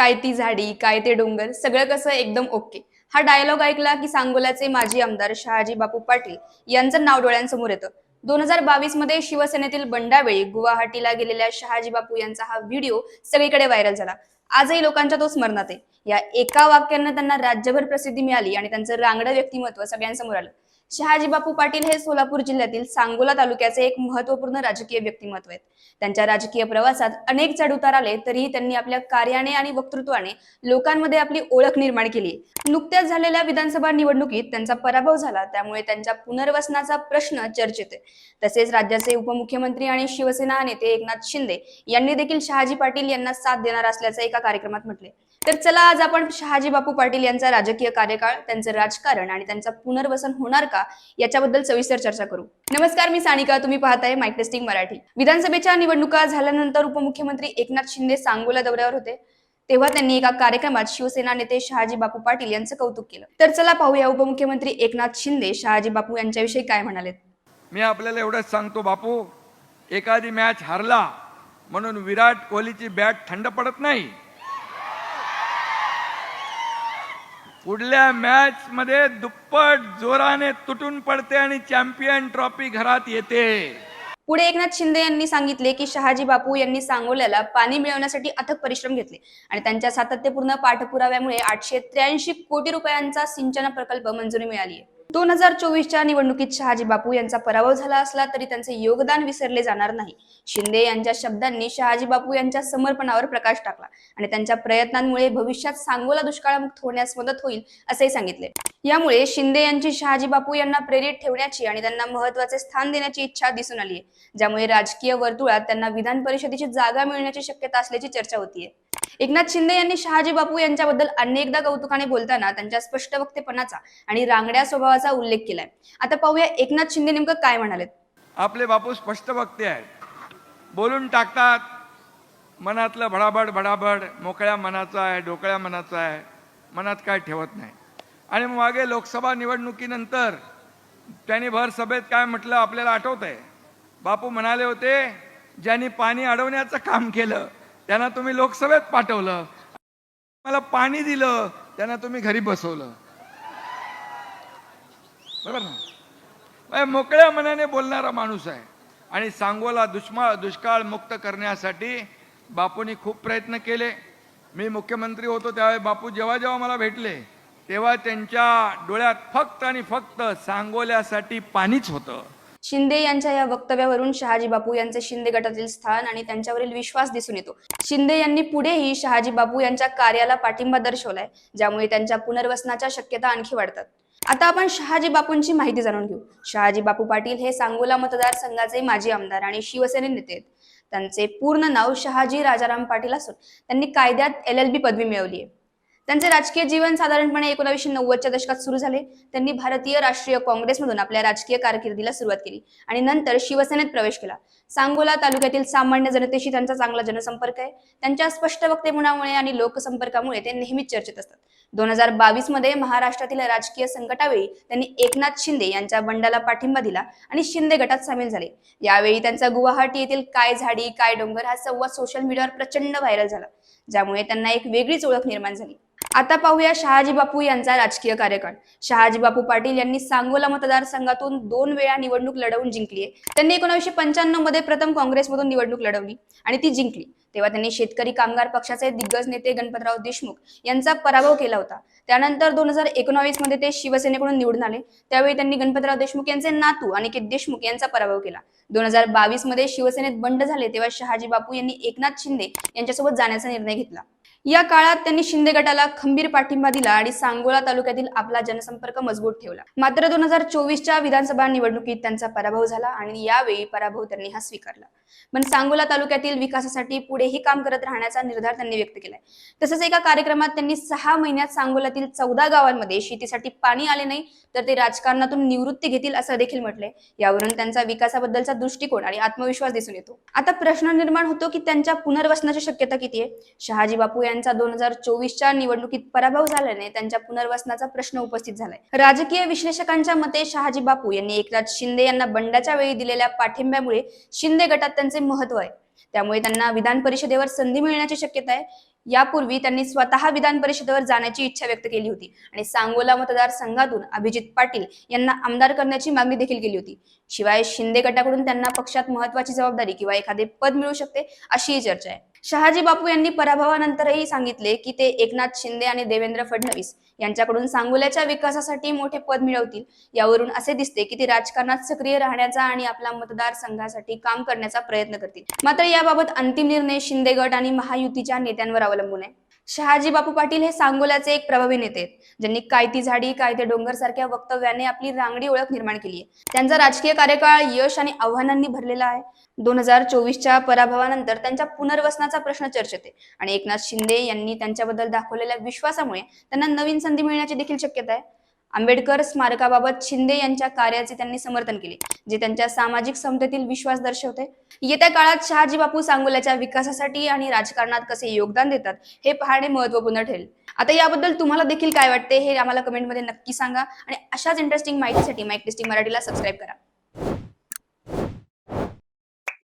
काय ती झाडी काय ते डोंगर सगळं कसं एकदम ओके हा डायलॉग ऐकला की सांगोल्याचे माजी आमदार शहाजी बापू पाटील यांचं नाव डोळ्यांसमोर येतं. दोन हजार बावीसमध्ये शिवसेनेतील बंडावेळी गुवाहाटीला गेलेल्या शहाजी बापू यांचा हा व्हिडिओ सगळीकडे व्हायरल झाला. आजही लोकांच्या तो स्मरणात आहे. या एका वाक्यानं त्यांना राज्यभर प्रसिद्धी मिळाली आणि त्यांचं रांगडं व्यक्तिमत्व सगळ्यांसमोर आलं. शहाजी बापू पाटील हे सोलापूर जिल्ह्यातील सांगोला तालुक्याचे एक महत्त्वपूर्ण राजकीय व्यक्तिमत्व आहेत. त्यांच्या राजकीय प्रवासात अनेक चढउतार आले तरीही त्यांनी आपल्या कार्याने आणि वक्तृत्वाने लोकांमध्ये आपली ओळख निर्माण केली. नुकत्याच झालेल्या विधानसभा निवडणुकीत त्यांचा पराभव झाला त्यामुळे त्यांच्या पुनर्वसनाचा प्रश्न चर्चेत आहे. तसेच राज्याचे उपमुख्यमंत्री आणि शिवसेना नेते एकनाथ शिंदे यांनी देखील शहाजी पाटील यांना साथ देणार असल्याचं एका कार्यक्रमात म्हटले. तर चला आज आपण शहाजी बापू पाटील यांचा राजकीय कार्यकाळ त्यांचं राजकारण आणि त्यांचा पुनर्वसन होणार का का? याच्याबद्दल सविस्तर चर्चा करू. नमस्कार मी सानिका. तुम्ही पाहताय माइक टेस्टिंग मराठी. विधानसभेच्या निवडणुका झाल्यानंतर उपमुख्यमंत्री एकनाथ शिंदे सांगोला दौऱ्यावर होते. तेव्हा त्यांनी एका कार्यक्रमात शिवसेना नेते शहाजी बापू पाटील यांचं कौतुक केलं. तर चला पाहूया उपमुख्यमंत्री एकनाथ शिंदे शहाजी बापू यांच्याविषयी काय म्हणाले मी आपल्याला एवढंच सांगतो बापू एखादी मॅच हरला म्हणून विराट कोहलीची बॅट थंड पडत नाही. पुढल्या मॅच मध्ये दुप्पट जोराने तुटून पडते आणि चॅम्पियन ट्रॉफी घरात येते. पुढे एकनाथ शिंदे यांनी सांगितले की शहाजी बापू यांनी सांगोल्याला पाणी मिळवण्यासाठी अथक परिश्रम घेतले आणि त्यांच्या सातत्यपूर्ण पाठपुराव्यामुळे आठशे त्र्याऐंशी कोटी रुपयांचा सिंचन प्रकल्प मंजुरी मिळाली आहे. दोन हजार चोवीसच्या निवडणुकीत शहाजी बापू यांचा पराभव झाला असला तरी त्यांचे योगदान विसरले जाणार नाही. शिंदे यांच्या शब्दांनी शहाजी बापू यांच्या समर्पणावर प्रकाश टाकला आणि त्यांच्या प्रयत्नांमुळे भविष्यात सांगोला दुष्काळमुक्त होण्यास मदत होईल असेही सांगितले. यामुळे शिंदे यांची शहाजी बापू यांना प्रेरित ठेवण्याची आणि त्यांना महत्त्वाचे स्थान देण्याची इच्छा दिसून आली आहे ज्यामुळे राजकीय वर्तुळात त्यांना विधान परिषदेची जागा मिळण्याची शक्यता असल्याची चर्चा होतीये. एकनाथ शिंदे यांनी शहाजी बापू यांच्याबद्दल अनेकदा कौतुकाने बोलताना त्यांच्या स्पष्ट वक्तेपणाचा आणि रांगड्या स्वभावाचा उल्लेख केलाय. आता पाहूया एकनाथ शिंदे नेमकं काय म्हणाले आपले बापू स्पष्ट वक्ते आहेत. बोलून टाकतात. मनातलं भडाभड भडाभड मोकळ्या मनाचा आहे डोकळ्या मनाचा आहे. मनात काय ठेवत नाही. आणि मागे लोकसभा निवडणुकीनंतर त्यांनी भर सभेत काय म्हटलं आपल्याला आठवत आहे बापू म्हणाले होते ज्यांनी पाणी अडवण्याचं काम केलं त्यांना तुम्ही लोकसभेत पाठवलं. मला पाणी दिलं त्यांना तुम्ही घरी बसवलं. बरोबर ना? म्हणजे मोकळ्या मनाने बोलणारा माणूस आहे. आणि सांगोला दुष्मा दुष्काळ मुक्त करण्यासाठी बापूंनी खूप प्रयत्न केले. मी मुख्यमंत्री होतो त्यावेळी बापू जेव्हा जेव्हा मला भेटले तेव्हा त्यांच्या डोळ्यात फक्त आणि फक्त सांगोल्यासाठी पाणीच होतं. शिंदे यांच्या या वक्तव्यावरून शहाजी बापू यांचे शिंदे गटातील स्थान आणि त्यांच्यावरील विश्वास दिसून येतो. शिंदे यांनी पुढेही शहाजी बापू यांच्या कार्याला पाठिंबा दर्शवलाय ज्यामुळे त्यांच्या पुनर्वसनाच्या शक्यता आणखी वाढतात. आता आपण शहाजी बापूंची माहिती जाणून घेऊ. शहाजी बापू पाटील हे सांगोला मतदारसंघाचे माजी आमदार आणि शिवसेने नेते आहेत. त्यांचे पूर्ण नाव शहाजी राजाराम पाटील असून त्यांनी कायद्यात एल एल बी पदवी मिळवली आहे. त्यांचे राजकीय जीवन साधारणपणे एकोणीसशे नव्वदच्या दशकात सुरू झाले. त्यांनी भारतीय राष्ट्रीय काँग्रेसमधून आपल्या राजकीय कारकिर्दीला सुरुवात केली आणि नंतर शिवसेनेत प्रवेश केला. सांगोला तालुक्यातील सामान्य जनतेशी त्यांचा चांगला जनसंपर्क आहे. त्यांच्या स्पष्ट वक्तेपणामुळे आणि लोकसंपर्कामुळे ते नेहमीच चर्चेत असतात. दोन हजार बावीसमध्ये महाराष्ट्रातील राजकीय संकटावेळी त्यांनी एकनाथ शिंदे यांच्या बंडाला पाठिंबा दिला आणि शिंदे गटात सामील झाले. यावेळी त्यांचा गुवाहाटी येथील काय झाडी काय डोंगर हा संवाद सोशल मीडियावर प्रचंड व्हायरल झाला ज्यामुळे त्यांना एक वेगळीच ओळख निर्माण झाली. आता पाहूया शहाजी बापू यांचा राजकीय कार्यकाळ. शहाजी बापू पाटील यांनी सांगोला मतदारसंघातून दोन वेळा निवडणूक लढवून जिंकली आहे. त्यांनी एकोणीसशे पंच्याण्णवमध्ये प्रथम काँग्रेसमधून निवडणूक लढवली आणि ती जिंकली. तेव्हा त्यांनी शेतकरी कामगार पक्षाचे दिग्गज नेते गणपतराव देशमुख यांचा पराभव केला होता. त्यानंतर दोन हजार एकोणावीसमध्ये ते शिवसेनेकडून निवडून आले. त्यावेळी त्यांनी गणपतराव देशमुख यांचे नातू अनिकेत देशमुख यांचा पराभव केला. दोन हजार बावीसमध्ये शिवसेनेत बंड झाले तेव्हा शहाजी बापू यांनी एकनाथ शिंदे यांच्यासोबत जाण्याचा निर्णय घेतला. या काळात त्यांनी शिंदे गटाला खंबीर पाठिंबा दिला आणि सांगोला तालुक्यातील आपला जनसंपर्क मजबूत ठेवला. मात्र दोन हजार चोवीसच्या विधानसभा निवडणुकीत त्यांचा पराभव झाला आणि यावेळी पराभव त्यांनी हा स्वीकारला. पण सांगोला तालुक्यातील विकासासाठी पुढेही काम करत राहण्याचा निर्धार त्यांनी व्यक्त केलाय. तसंच एका कार्यक्रमात त्यांनी सहा महिन्यात सांगोलातील चौदा गावांमध्ये शेतीसाठी पाणी आले नाही तर ते राजकारणातून निवृत्ती घेतील असं देखील म्हटलंय. यावरून त्यांचा विकासाबद्दलचा दृष्टिकोन आणि आत्मविश्वास दिसून येतो. आता प्रश्न निर्माण होतो की त्यांच्या पुनर्वसनाची शक्यता किती आहे शहाजी बापू यांचा दोन हजार चोवीसच्या निवडणुकीत पराभव झाल्याने त्यांच्या पुनर्वसनाचा प्रश्न उपस्थित झालाय. राजकीय विश्लेषकांच्या मते शहाजी बापू यांनी एकनाथ शिंदे यांना बंडाच्या वेळी दिलेल्या पाठिंब्यामुळे शिंदे गटात त्यांचे महत्त्व आहे. त्यामुळे त्यांना विधान परिषदेवर संधी मिळण्याची शक्यता आहे. यापूर्वी त्यांनी स्वतः विधान परिषदेवर जाण्याची इच्छा व्यक्त केली होती. आणि सांगोला मतदारसंघातून अभिजित पाटील यांना आमदार करण्याची मागणी देखील केली होती. शिवाय शिंदे गटाकडून त्यांना पक्षात महत्वाची जबाबदारी किंवा एखादे पद मिळू शकते अशीही चर्चा आहे. शहाजी बापू यांनी पराभवानंतरही सांगितले की ते एकनाथ शिंदे आणि देवेंद्र फडणवीस यांच्याकडून सांगोल्याच्या विकासासाठी मोठे पद मिळवतील. यावरून असे दिसते की ते राजकारणात सक्रिय राहण्याचा आणि आपला मतदारसंघासाठी काम करण्याचा प्रयत्न करतील. मात्र याबाबत अंतिम निर्णय शिंदे गट आणि महायुतीच्या नेत्यांवर अवलंबून आहे. शहाजी बापू पाटील हे सांगोल्याचे एक प्रभावी नेते ज्यांनी काय ती झाडी काय ते डोंगर सारख्या वक्तव्याने आपली रांगडी ओळख निर्माण केली आहे. त्यांचा राजकीय कार्यकाळ यश आणि आव्हानांनी भरलेला आहे. दोन हजार चोवीसच्या पराभवानंतर त्यांच्या पुनर्वसनाचा प्रश्न चर्चेत आहे आणि एकनाथ शिंदे यांनी त्यांच्याबद्दल दाखवलेल्या विश्वासामुळे त्यांना नवीन संधी मिळण्याची देखील शक्यता आहे. आंबेडकर स्मारकाबाबत शिंदे यांच्या कार्याचे त्यांनी समर्थन केले जे त्यांच्या सामाजिक समतेतील विश्वास दर्शवते. येत्या काळात शहाजी बापू सांगोल्याच्या विकासासाठी आणि राजकारणात कसे योगदान देतात हे पाहणे महत्त्वपूर्ण ठरेल. आता याबद्दल तुम्हाला देखील काय वाटते हे आम्हाला कमेंटमध्ये नक्की सांगा. आणि अशाच इंटरेस्टिंग माहितीसाठी माईक टेस्टिंग मराठीला सबस्क्राईब करा.